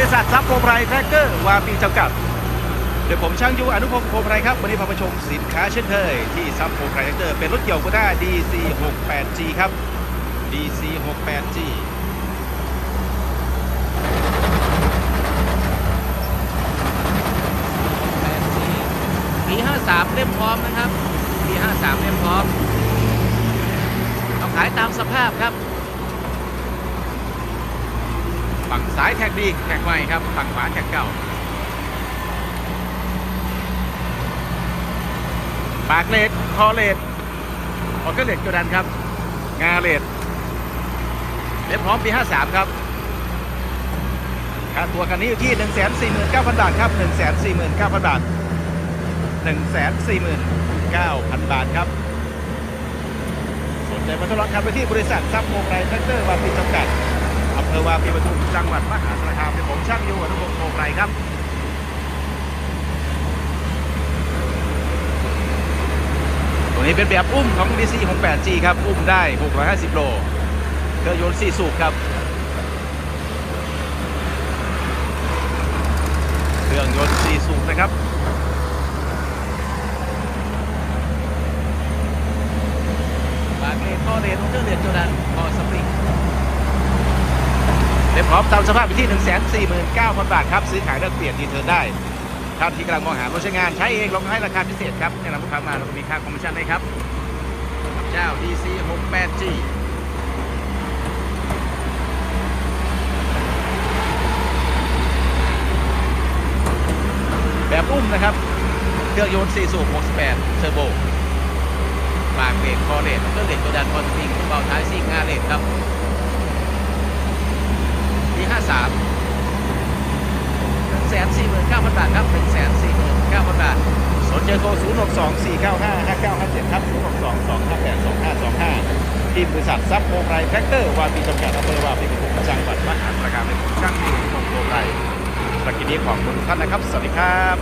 ริษัทซับโพไพรแทรกเกอร์วาปีจำกัดโดยผมช่างยูอนุพงศ์โพไพรครับ วันนี้พามาชมสินค้าเช่นเคยที่ซับโพไพรแทรกเกอร์เป็นรถเกี่ยวกูด้า DC 68G ครับ DC 68G ปี53เล่มพร้อมนะครับปี53เล่มพร้อมต้องขายตามสภาพครับ ฝั่งซ้ายแท็กดีแท็กใหม่ครับ ฝั่งขวาแท็กเก่า ปากเลดคอเลดออกก็เลดกระดันครับ งาเลดเล่มพร้อมปี 53 ครับค่าตัวกันนี้อยู่ที่ 149,000 บาทครับ 149,000 บาท 149,000 บาทครับสนใจมาทดลองขับไปที่บริษัทซับโมไรแทรกเตอร์วาปีจำกัด อำเภอวาปีปทุมจังหวัดมหาสารคามเป็นผมช่างยูอนุพงศ์โพไรครับตัวนี้เป็นแบบอุ้มของ DC 68G ครับ อุ้มได้ 650 โลเครื่องยนต์4สูบครับ เครื่องยนต์4สูบนะครับบาเกตข้อเรนของเครื่องเดือดโจดันคอสปริง พร้อมตามสภาพอยู่ที่ 149,000 บาทครับ ซื้อขายเลือกเปลี่ยนดีเทิร์นได้ท่านที่กำลังมองหารถใช้งานใช้เองลองให้ราคาพิเศษครับแนะนำลูกค้ามาเรามีค่าคอมมิชชั่นให้ครับ เจ้า DC 68G แบบอุ้มนะครับ เครื่องยนต์4สูบ68เทอร์โบบาเกคอเรนเครื่องเดือดโจดันคอสปริงเบาท้ายซิ่งงาเลนครับ ปี53 149,000บาทครับ149,000บาทสนใจโทร0 6 2 4 9 5 5 9 5 7ครับ0 6 2 2 5 8 2 5 2 5ที่บริษัทซับโมไรแท็กเตอร์วาปีจำกัดอำเภอวาปีปทุมจังหวัดมหาสารคามเป็นช่างที่ของโมไรสกินนี้ของคุณท่านนะครับ สวัสดีครับ